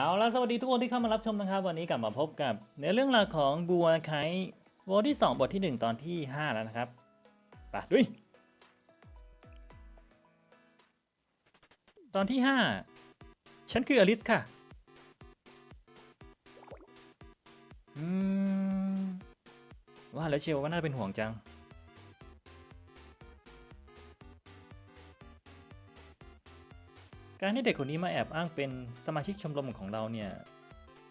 เอาละสวัสดีทุกคนที่เข้ามารับชมนะครับ วันนี้กลับมาพบกับเนื้อเรื่องราวของบัวไควอที่ 2 บทที่ 1 ตอนที่ 5 แล้วนะครับไปดุยตอนที่ 5 ฉันคืออลิสค่ะ อืม ว่าแล้วเชียวว่าน่าเป็นห่วงจัง การที่เด็กคนนี้มาแอบอ้างเป็นสมาชิกชมรมของเราเนี่ย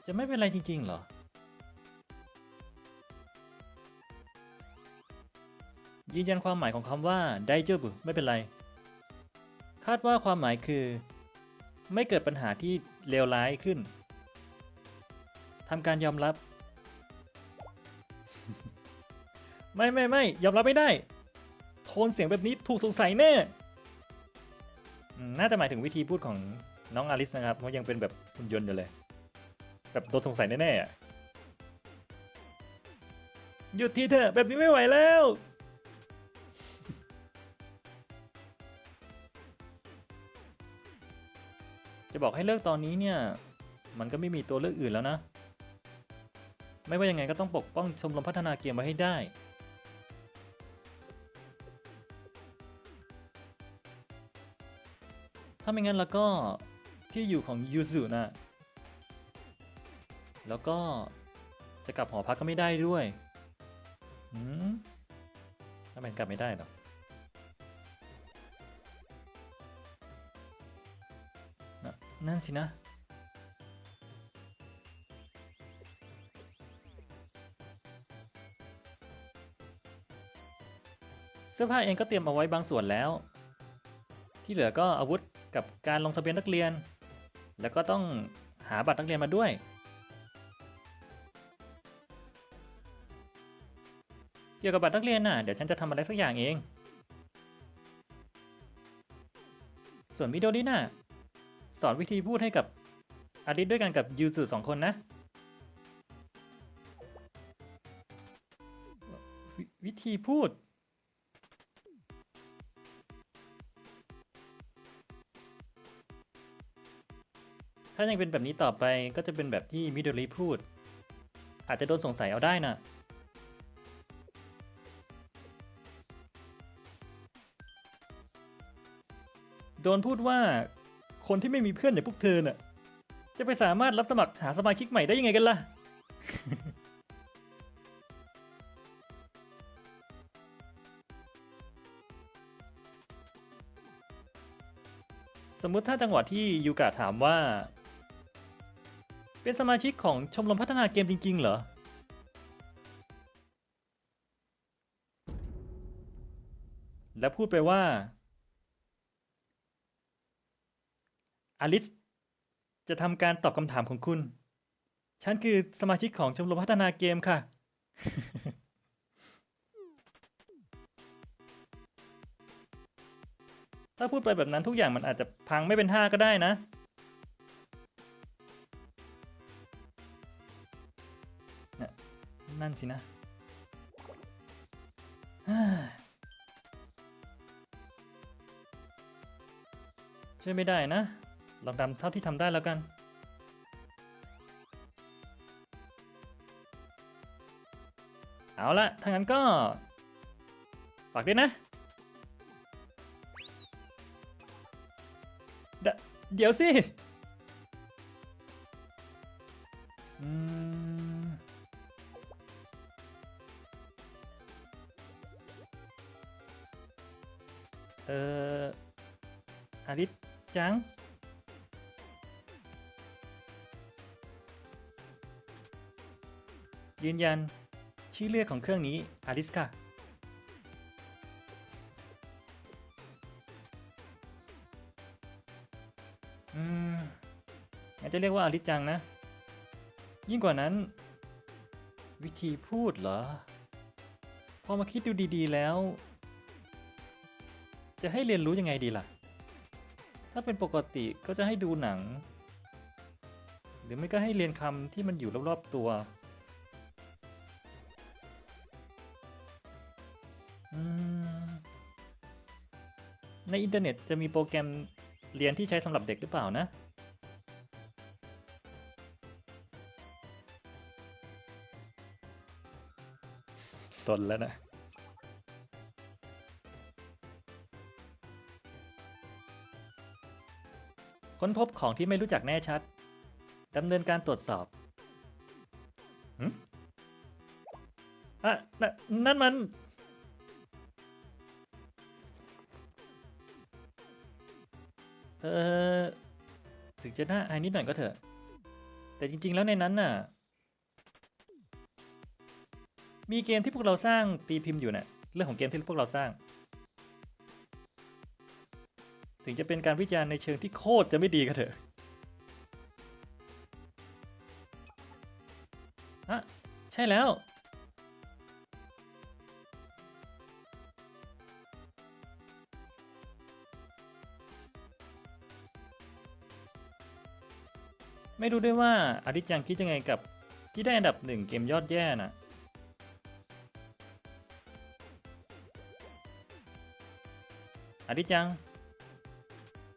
จะไม่เป็นไรจริงๆ เหรอ ยืนยันความหมายของคำว่าไดเจอบุไม่เป็นไร คาดว่าความหมายคือ ไม่เกิดปัญหาที่เลวร้ายขึ้นทำการยอมรับ ไม่ไม่ไม่ยอมรับไม่ได้ โทนเสียงแบบนี้ถูกสงสัยแน่ น่าจะหมายถึงวิธีพูดของน้องอลิสนะครับเพราะยังเป็นแบบหุ่นยนต์อยู่เลย แบบโดนสงสัยแน่ๆอะหยุดทีเถอะแบบนี้ไม่ไหวแล้ว จะบอกให้เลิกตอนนี้เนี่ย มันก็ไม่มีตัวเลือกอื่นแล้วนะ ไม่ว่ายังไงก็ต้องปกป้องชมรมพัฒนาเกมไว้ให้ได้ ถ้าไม่งั้นแล้วก็ที่อยู่ของยูซุนะ แล้วก็จะกลับหอพักก็ไม่ได้ด้วยหืมทำไมกลับไม่ได้หรอนนั่นสินะ เสื้อผ้าเองก็เตรียมเอาไว้บางส่วนแล้ว ที่เหลือก็อาวุธ กับการลงทะเบียนนักเรียน แล้วก็ต้องหาบัตรนักเรียนมาด้วย เกี่ยวกับบัตรนักเรียนน่ะเดี๋ยวฉันจะทำอะไรสักอย่างเอง ส่วนมิโดริน่ะสอนวิธีพูดให้กับอาริสด้วยกันกับยูสุสองคนนะววิธีพูด ถ้ายังเป็นแบบนี้ต่อไปก็จะเป็นแบบที่มิโดริพูด อาจจะโดนสงสัยเอาได้นะโดนพูดว่าคนที่ไม่มีเพื่อนอย่างพวกเธอน่ะจะไปสามารถรับสมัครหาสมาชิกใหม่ได้ยังไงกันล่ะ สมมุติถ้าจังหวะที่ยูกะถามว่า เป็นสมาชิกของชมรมพัฒนาเกมจริง ๆ เหรอ แล้วพูดไปว่าอลิสจะทำการตอบคำถามของคุณ ฉันคือสมาชิกของชมรมพัฒนาเกมค่ะ ถ้าพูดไปแบบนั้นทุกอย่างมันอาจจะพังไม่เป็นท่าก็ได้นะ นั่นสินะช่วยไม่ได้นะ ลองทำเท่าที่ทำได้แล้วกัน เอาละถ้างั้นก็ ฝากด้วยนะ เดี๋ยวสิ เอ่ออาริสจัง ยืนยัน ชื่อเรียกของเครื่องนี้อาริสค่ะ อืมงั้นจะเรียกว่าอลิสจังนะ ยิ่งกว่านั้น วิธีพูดเหรอ พอมาคิดดูดีๆแล้ว จะให้เรียนรู้ยังไงดีล่ะ ถ้าเป็นปกติก็จะให้ดูหนัง หรือไม่ก็ให้เรียนคำที่มันอยู่รอบๆตัว ในอินเทอร์เน็ตจะมีโปรแกรมเรียนที่ใช้สำหรับเด็กหรือเปล่านะ สนแล้วนะ ค้นพบของที่ไม่รู้จักแน่ชัดดำเนินการตรวจสอบหอะนนั่นมัน เออถึงจะน่าอายนิดหน่อยก็เถอะ แต่จริง ๆ แล้วในนั้นน่ะ มีเกมที่พวกเราสร้างตีพิมพ์อยู่น่ะ เรื่องของเกมที่พวกเราสร้าง ถึงจะเป็นการวิจารณ์ในเชิงที่โคตรจะไม่ดีก็เถอะอะใช่แล้ว ไม่รู้ด้วยว่าอาริจังคิดยังไงกับที่ได้อันดับหนึ่งเกมยอดแย่น่ะอาริจัง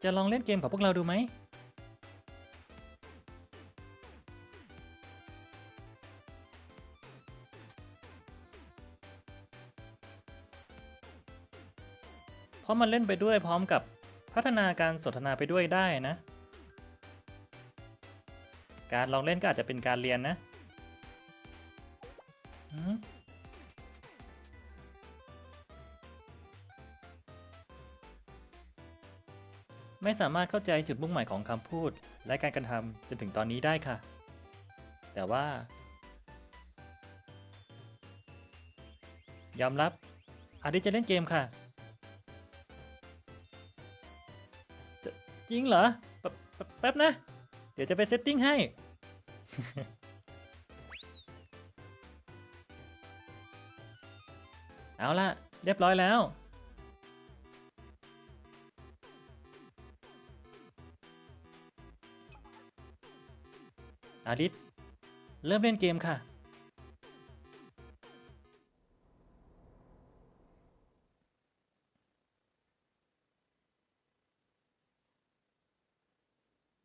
จะลองเล่นเกมกับพวกเราดูไหม เพราะมันเล่นไปด้วยพร้อมกับพัฒนาการสนทนาไปด้วยได้นะ การลองเล่นก็อาจจะเป็นการเรียนนะ ไม่สามารถเข้าใจจุดมุ่งหมายของคำพูด และการกระทำจนถึงตอนนี้ได้ค่ะ แต่ว่า ยอมรับอาจจะเล่นเกมค่ะจจริงเหรอแป๊บแปแป๊บนะ เดี๋ยวจะไปเซตติ้งให้ เอาล่ะ เรียบร้อยแล้ว อาริสเริ่มเล่นเกมค่ะ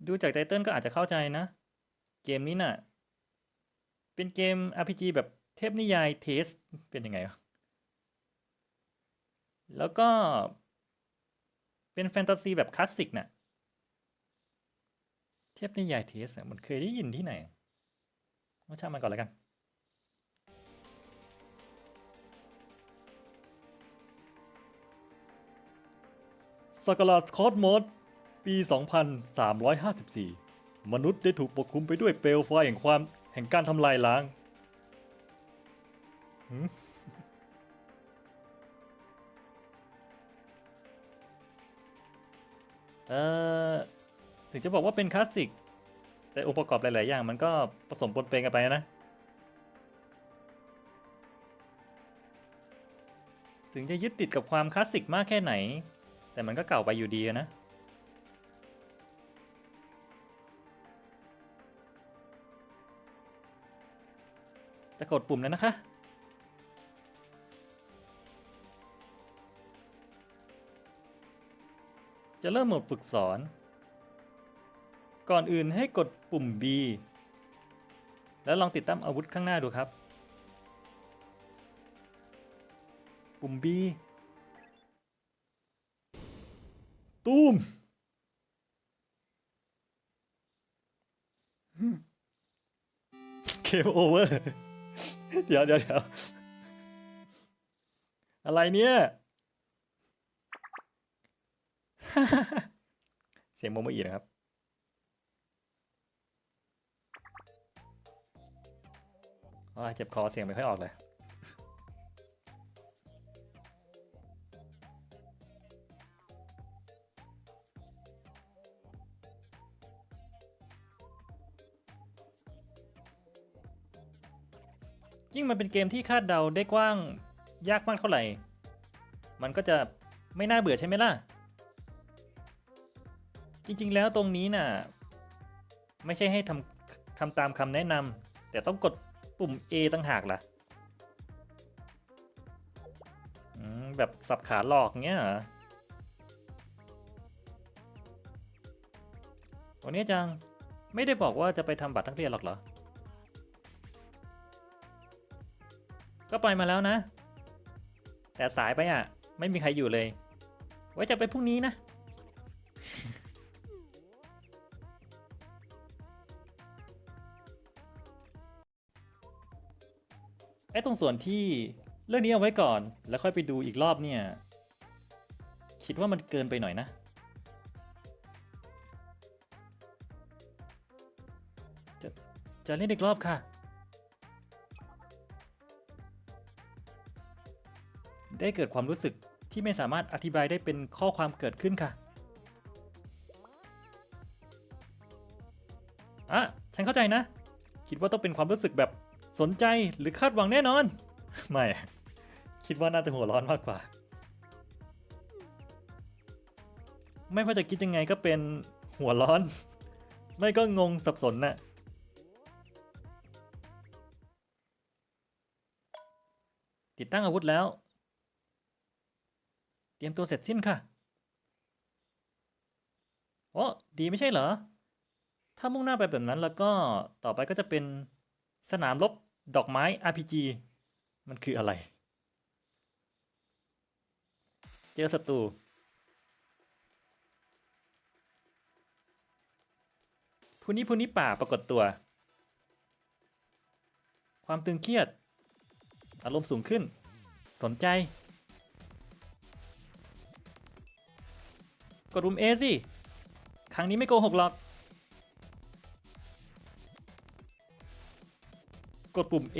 ดูจากไตเติลก็อาจจะเข้าใจนะ เกมนี้น่ะ เป็นเกม RPG แบบเทพนิยายเทส เป็นยังไงวะแล้วก็เป็นแฟนตาซีแบบคลาสสิกน่ะ เทพนิยายเทสอะมันเคยได้ยินที่ไหนว่าช่างมันก่อนแล้วกัน สกลาคอสมอดปี 2354 มนุษย์ได้ถูกปกคลุมไปด้วยเปลวไฟแห่งความแห่งการทำลายล้าง เอ่อ ถึงจะบอกว่าเป็นคลาสสิก แต่องค์ประกอบหลาย ๆ อย่างมันก็ผสมปนเปกันไปนะ ถึงจะยึดติดกับความคลาสสิกมากแค่ไหน แต่มันก็เก่าไปอยู่ดีนะจะกดปุ่มแล้วนะคะ จะเริ่มหมดฝึกสอน ก่อนอื่นให้กดปุ่ม B แล้วลองติดตั้งอาวุธข้างหน้าดูครับ ปุ่ม B ตูมเกมโอเวอร์ เดี๋ยวเดี๋ยวเดี๋ยวอะไรเนี่ย เสียงโมโมอีนะครับ อ๋อเจ็บคอเสียงไม่ค่อยออกเลย ยิ่งมันเป็นเกมที่คาดเดาได้กว้างยากมากเท่าไหร่ มันก็จะไม่น่าเบื่อใช่ไหมล่ะ จริงๆแล้วตรงนี้น่ะ ไม่ใช่ให้ทำทำตามคำแนะนำแต่ต้องกด ปุ่ม A ตั้งหากล่ะแบบสับขาหลอกเงี้ยเหรอวันนี้จังไม่ได้บอกว่าจะไปทำบัตรนักเรียนหรอกเหรอ ก็ไปมาแล้วนะ แต่สายไปอะ ไม่มีใครอยู่เลย ไว้จะไปพรุ่งนี้นะ ไอ้ตรงส่วนที่เรื่องนี้เอาไว้ก่อน แล้วค่อยไปดูอีกรอบเนี่ย คิดว่ามันเกินไปหน่อยนะ จะจะเล่นอีกรอบค่ะ ได้เกิดความรู้สึกที่ไม่สามารถอธิบายได้เป็นข้อความเกิดขึ้นค่ะอะฉันเข้าใจนะ คิดว่าต้องเป็นความรู้สึกแบบ สนใจหรือคาดหวังแน่นอน ไม่ คิดว่าน่าจะหัวร้อนมากกว่า ไม่ว่าจะคิดยังไงก็เป็นหัวร้อน ไม่ก็งงสับสนน่ะติดตั้งอาวุธแล้ว เตรียมตัวเสร็จสิ้นค่ะโอ้ดีไม่ใช่เหรอ ถ้ามุ่งหน้าไปแบบนั้นแล้วก็ต่อไปก็จะเป็นสนามรบ ดอกไม้ RPG มันคืออะไร เจอศัตรูผู้นี้ผู้นี้ป่าปรากฏตัว ความตึงเครียด อารมณ์สูงขึ้น สนใจ กดปุ่ม A สิ ครั้งนี้ไม่โกหกหรอก กดปุ่ม A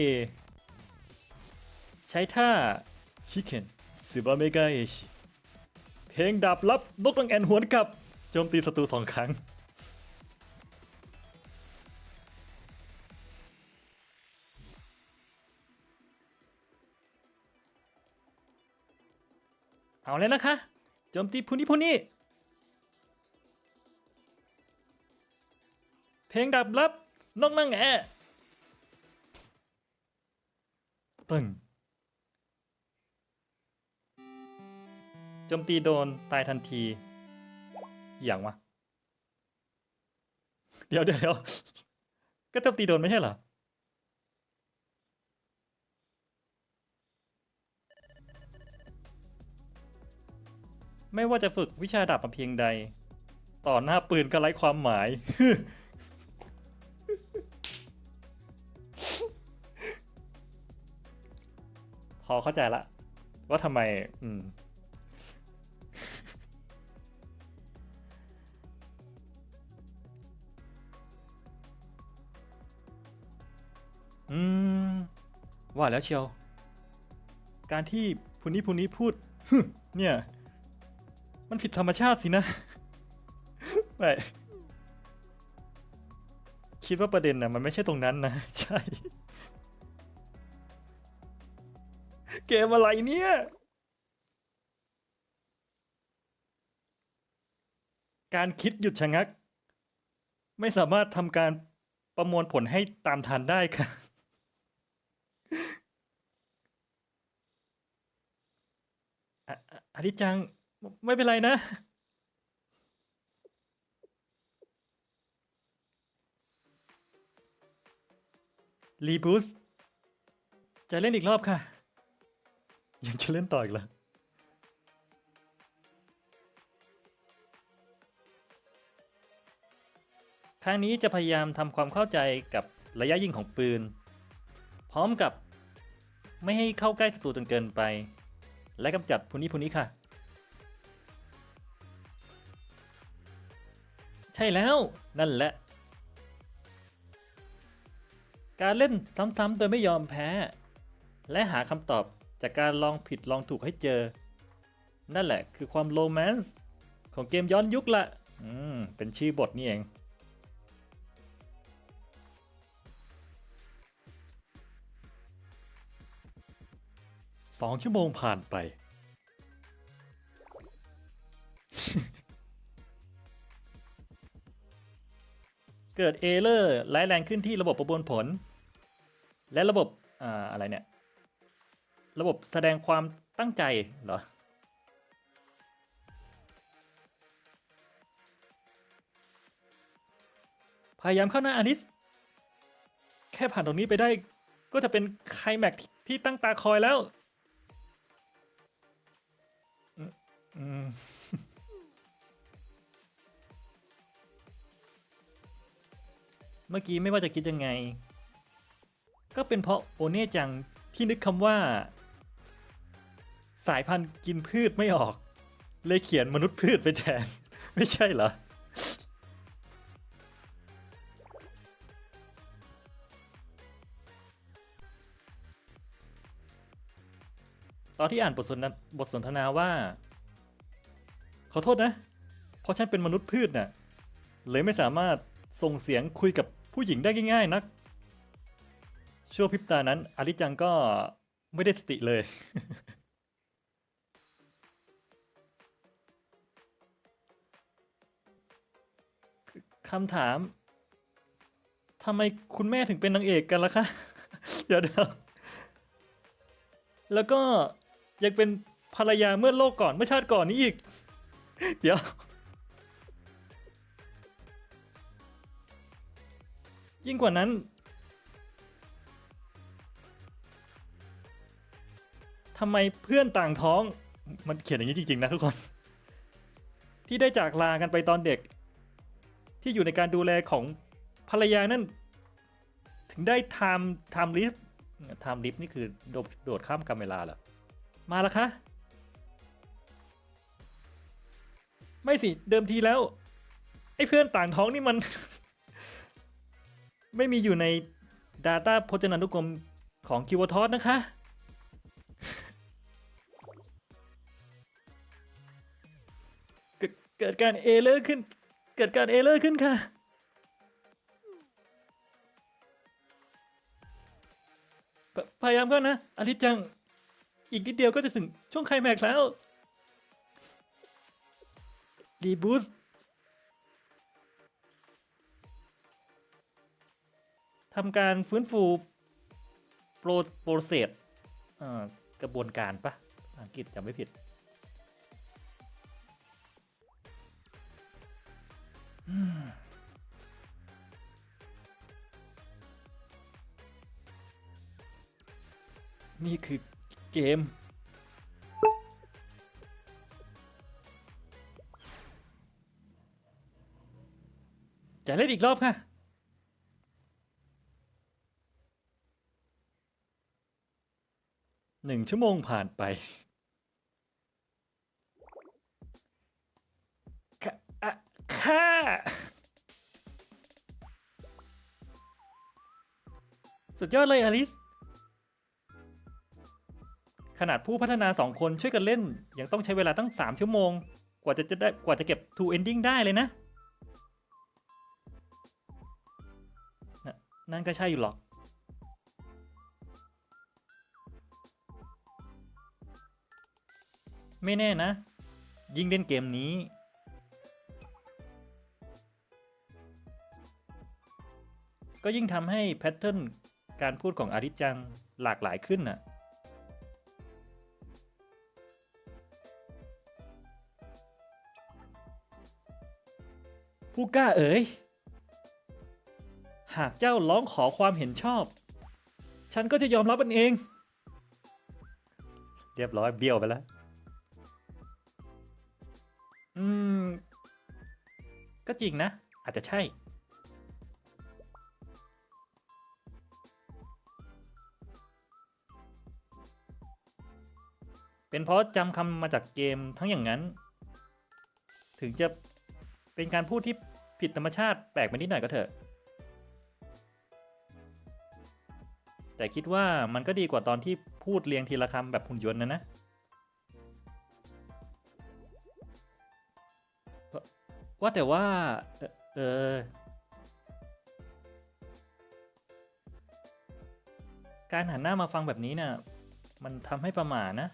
ใช้ท่าฮิเคนซูบาเมกาเอชิเพลงดาบลับนกตังแอนหวนกลับโจมตีศัตรูสองครั้ง เอาเลยนะคะโจมตีผู้นี้ผู้นี้เพลงดับลับนกนั่งแอ ตึงโจมตีโดนตายทันทีอย่างวะเดี๋ยวเดี๋ยวเดี๋ยวก็โจมตีโดนไม่ใช่เหรอไม่ว่าจะฝึกวิชาดาบมาเพียงใด ต่อหน้าปืนก็ไร้ความหมาย พอเข้าใจละ ว่าทำไม อืม อืม ว่าแล้วเชียว การที่ผู้นี้ผู้นี้พูด เนี่ย มันผิดธรรมชาติสินะไม่คิดว่าประเด็นน่ะมันไม่ใช่ตรงนั้นนะ ใช่ เกมอะไรเนี่ยการคิดหยุดชะงัก ไม่สามารถทำการประมวลผลให้ตามทันได้ค่ะอะอะอธิจังไม่เป็นไรนะ รีบูสจะเล่นอีกรอบค่ะ ยังจะเล่นต่ออีกเหรอครั้งนี้จะพยายามทำความเข้าใจกับระยะยิงของปืน พร้อมกับไม่ให้เข้าใกล้ศัตรูจนเกินไป และกำจัดผู้นี้ผู้นี้ค่ะ ใช่แล้วนั่นแหละ การเล่นซ้ำๆโดยไม่ยอมแพ้ และหาคำตอบ จากการลองผิดลองถูกให้เจอ นั่นแหละคือความโรแมนส์ของเกมย้อนยุคละอืมเป็นชื่อบทนี่เองสองชั่วโมงผ่านไป เกิดเอเลอร์ร้ายแรงขึ้นที่ระบบประมวลผล และระบบอ่าอะไรเนี่ย ระบบแสดงความตั้งใจเหรอ พยายามเข้าหน้าอลิส แค่ผ่านตรงนี้ไปได้ ก็จะเป็นไคลแม็กซ์ที่ที่ตั้งตาคอยแล้วอืมเมื่อกี้ไม่ว่าจะคิดยังไง ก็เป็นเพราะโอเน่จังที่นึกคำว่า สายพันธุ์กินพืชไม่ออก เลยเขียนมนุษย์พืชไปแทน ไม่ใช่เหรอ ตอนที่อ่านบทสนทนาบทสนทนาว่า ขอโทษนะ เพราะฉันเป็นมนุษย์พืชน่ะเลยไม่สามารถส่งเสียงคุยกับผู้หญิงได้ง่ายๆนักชั่วพริบตานั้นอาริจังก็ไม่ได้สติเลย คำถามทำไมคุณแม่ถึงเป็นนางเอกกันล่ะคะ เดี๋ยวเดี๋ยวแล้วก็ยังเป็นภรรยาเมื่อโลกก่อนเมื่อชาติก่อนนี้อีก เดี๋ยว ยิ่งกว่านั้นทำไมเพื่อนต่างท้อง มันเขียนอย่างนี้จริงๆนะทุกคน ที่ได้จากลากันไปตอนเด็ก ที่อยู่ในการดูแลของภรรยานั่น ถึงได้ไทม์ไทม์ลิฟไทม์ลิฟนี่คือโดดโดดข้ามกาเวลาเหรอมาแล้วคะไม่สิเดิมทีแล้ว ไอ้เพื่อนต่างท้องนี่มัน ไม่มีอยู่ใน Data พจนานุกรมของ k i w a t o s นะคะเกิดเกิดการเอเลอร์ขึ้น เกิดการเอเลอร์ขึ้นค่ะ พยายามก็นะอาทิจัง อีกนิดเดียวก็จะถึงช่วงไคลแม็กซ์แล้ว รีบูสทำการฟื้นฟูโปรโปรเซสกระบวนการปะอังกฤษจำไม่ผิด นี่คือเกม จะเล่นอีกรอบค่ะหนึ่งชั่วโมงผ่านไปค่ะสุดยอดเลยอลิส ขนาดผู้พัฒนาสองคนช่วยกันเล่น ยังต้องใช้เวลาตั้ง 3 ชั่วโมง กว่าจะจะได้กว่าจะเก็บ two ending ได้เลยนะนนนั่นก็ใช่อยู่หรอก ไม่แน่นะ ยิ่งเล่นเกมนี้ ก็ยิ่งทำให้แพทเทิร์นการพูดของอาริจังหลากหลายขึ้นน่ะ ผู้กล้าเอ๋ย หากเจ้าร้องขอความเห็นชอบ ฉันก็จะยอมรับมันเอง เรียบร้อยเบี้ยวไปแล้ว อืม ก็จริงนะ อาจจะใช่ เป็นเพราะจำคำมาจากเกมทั้งอย่างนั้น ถึงจะ เป็นการพูดที่ผิดธรรมชาติแปลกไปนิดหน่อยก็เถอะ แต่คิดว่ามันก็ดีกว่าตอนที่พูดเรียงทีละคำแบบหุ่นยนต์นะนะ ว่าแต่ว่า เออการหันหน้ามาฟังแบบนี้น่ะ มันทำให้ประหม่านะ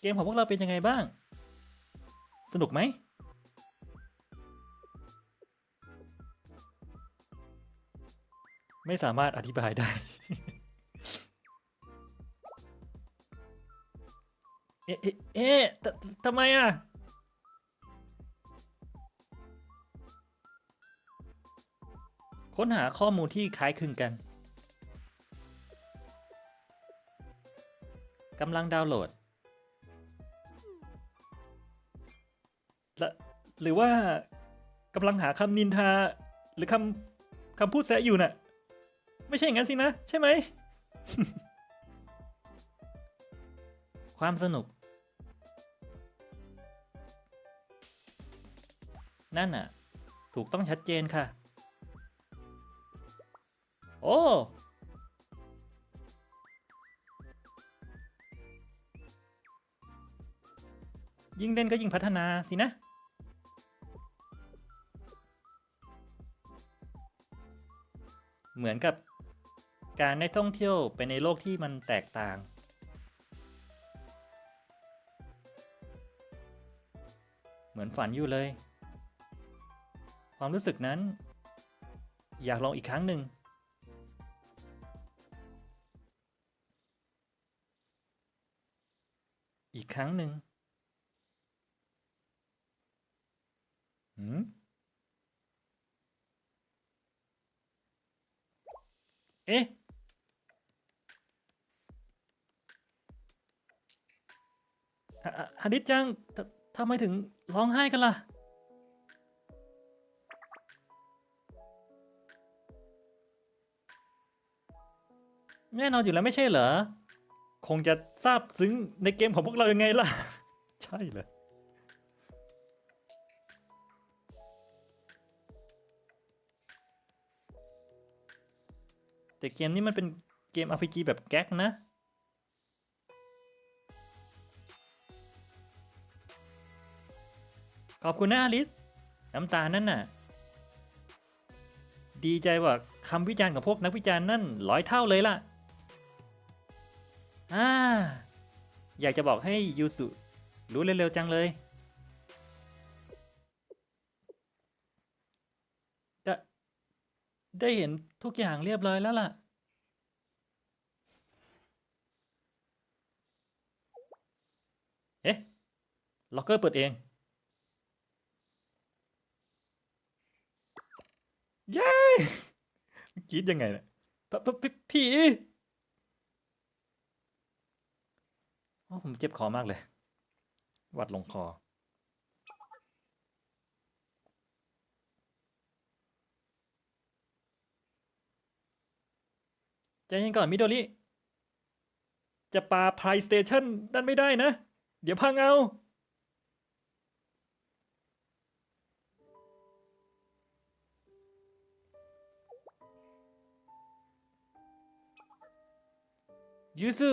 เกมของพวกเราเป็นยังไงบ้าง สนุกไหม ไม่สามารถอธิบายได้ เอ๊ะ เอ๊ะเอ๊ะทำไมอะค้นหาข้อมูลที่คล้ายคลึงกันกำลังดาวน์โหลด และหรือว่ากำลังหาคำนินทา หรือคำคำพูดแซะอยู่น่ะ ไม่ใช่อย่างนั้นสินะ ใช่ไหม ความสนุก นั่นน่ะ ถูกต้องชัดเจนค่ะ โอ้ยิ่งเล่นก็ยิ่งพัฒนาสินะ เหมือนกับการได้ท่องเที่ยวไปในโลกที่มันแตกต่าง เหมือนฝันอยู่เลย ความรู้สึกนั้น อยากลองอีกครั้งหนึ่ง อีกครั้งหนึ่งหื เอ๊ะฮะฮะฮานิดจังทำไมถึงร้องไห้กันล่ะ แน่นอนอยู่แล้วไม่ใช่เหรอ คงจะทราบซึ้งในเกมของพวกเรายังไงล่ะ ใช่เลย แต่เกมนี้มันเป็นเกม RPG แบบแก๊กนะ ขอบคุณนะอลิส น้ำตานั่นน่ะ ดีใจว่าคำวิจารณ์ของพวกนักวิจารณ์นั่นร้อยเท่าเลยล่ะ อ่า อยากจะบอกให้ยูสุรู้เร็วๆจังเลยได้ได้เห็น ทุกอย่างเรียบร้อยแล้วล่ะ เอ๊ะ ล็อกเกอร์เปิดเอง เย้กรีดยังไงเนี่ยผีโอ้ผมเจ็บคอมากเลย วัดลงคอ ใจเย็นก่อนมิโดริจะปาพายสเตชันนั่นไม่ได้นะ เดี๋ยวพังเอายูสุ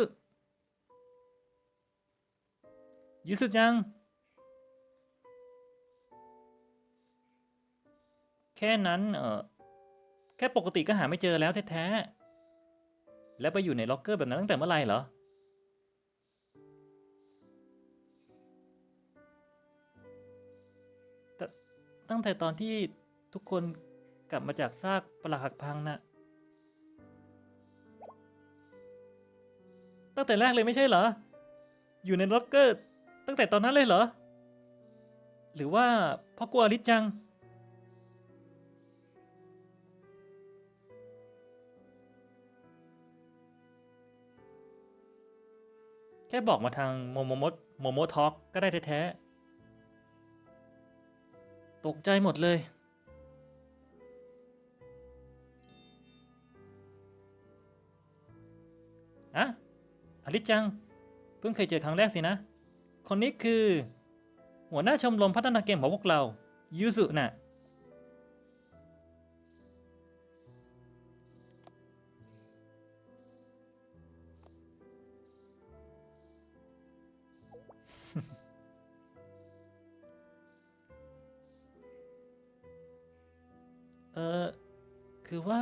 ยูสุจัง แค่นั้นเออแค่ปกติก็หาไม่เจอแล้วแท้ๆ แล้วไปอยู่ในล็อกเกอร์แบบนั้นตั้งแต่เมื่อไหร่เหรอ ตั้งแต่ตอนที่ทุกคนกลับมาจากซากปรักหักพังน่ะ ตั้งแต่แรกเลยไม่ใช่เหรอ อยู่ในล็อกเกอร์ ตั้งแต่ตอนนั้นเลยเหรอ หรือว่าพ่อกลัวอลิสจัง ค่บอกมาทางโมโมโมดโมโมทอกก็ได้แท้ๆ ตกใจหมดเลย อะอลิจัง เพิ่งเคยเจอครั้งแรกสินะ คนนี้คือ หัวหน้าชมรมพัฒนาเกมของพวกเรา ยูสุน่ะ เออคือว่า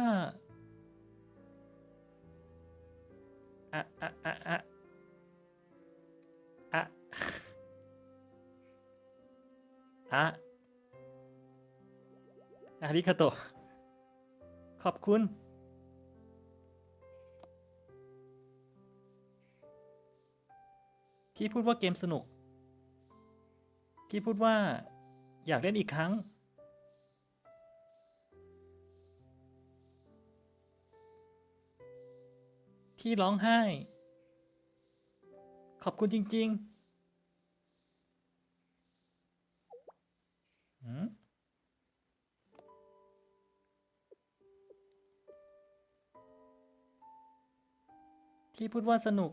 อะอะอะอะอะอะอาริคาโตขอบคุณ ที่พูดว่าเกมสนุก ที่พูดว่าอยากเล่นอีกครั้ง ที่ร้องไห้ ขอบคุณจริงๆหืมที่พูดว่าสนุก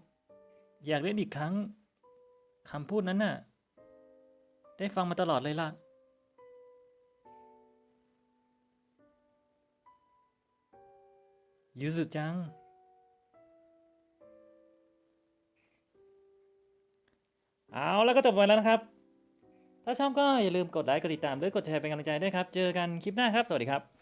อยากเล่นอีกครั้งคำพูดนั้นน่ะ ได้ฟังมาตลอดเลยล่ะยูสุจัง เอาแล้วก็จบไปแล้วนะครับ ถ้าชอบก็อย่าลืมกดไลค์กดติดตามด้วยกดแชร์เป็นกำลังใจด้วยครับ เจอกันคลิปหน้าครับ สวัสดีครับ